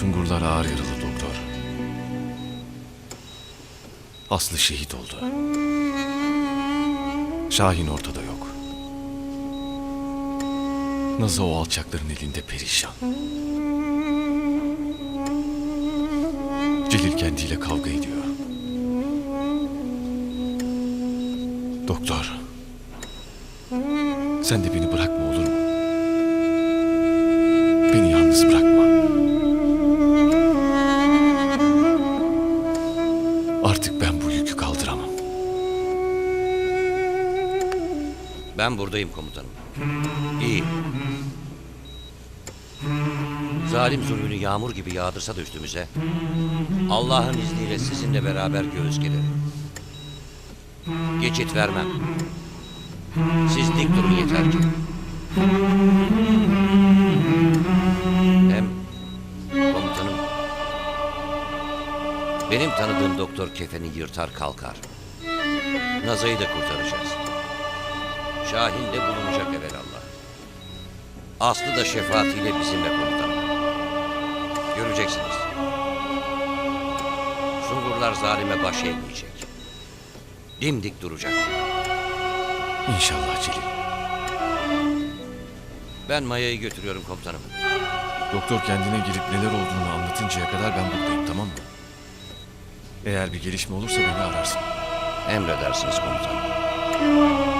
Sungurlar ağır yaralı doktor. Aslı şehit oldu. Şahin ortada yok. Nazı o alçakların elinde perişan. Celil kendiyle kavga ediyor. Doktor. Sen de beni bırakma olur mu? Beni yalnız bırakma. Ben buradayım komutanım. İyi. Zalim zulmünü yağmur gibi yağdırsa da üstümüze, Allah'ın izniyle sizinle beraber göğüs gelirim. Geçit vermem. Siz dik durun yeter ki. Hem komutanım, benim tanıdığım doktor kefeni yırtar kalkar. Naza'yı da kurtaracağız. Şahin de bulunacak evelallah. Aslı da şefaatiyle bizimle komutanım. Göreceksiniz. Sungurlar zalime baş eğmeyecek. Dimdik duracak. İnşallah Celil. Ben Maya'yı götürüyorum komutanım. Doktor kendine gelip neler olduğunu anlatıncaya kadar ben buradayım tamam mı? Eğer bir gelişme olursa beni ararsın. Emredersiniz komutanım.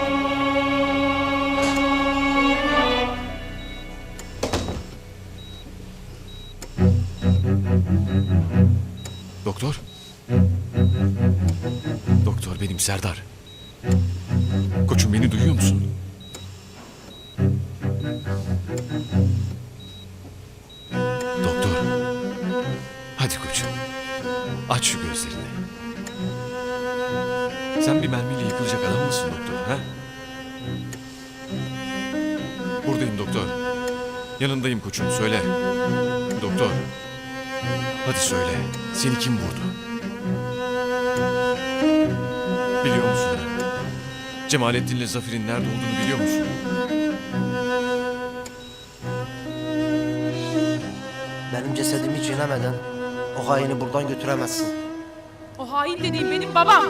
Doktor. Doktor benim Serdar. Koçum beni duyuyor musun? Doktor. Hadi koçum. Aç şu gözlerini. Sen bir mermiyle yıkılacak adam mısın doktor? Ha? Buradayım doktor. Yanındayım koçum söyle. Doktor. Hadi söyle. Seni kim vurdu? Biliyor musun? Cemalettin'le Zafer'in nerede olduğunu biliyor musun? Benim cesedimi çiğnemeden o haini buradan götüremezsin. O hain dediğim benim babam.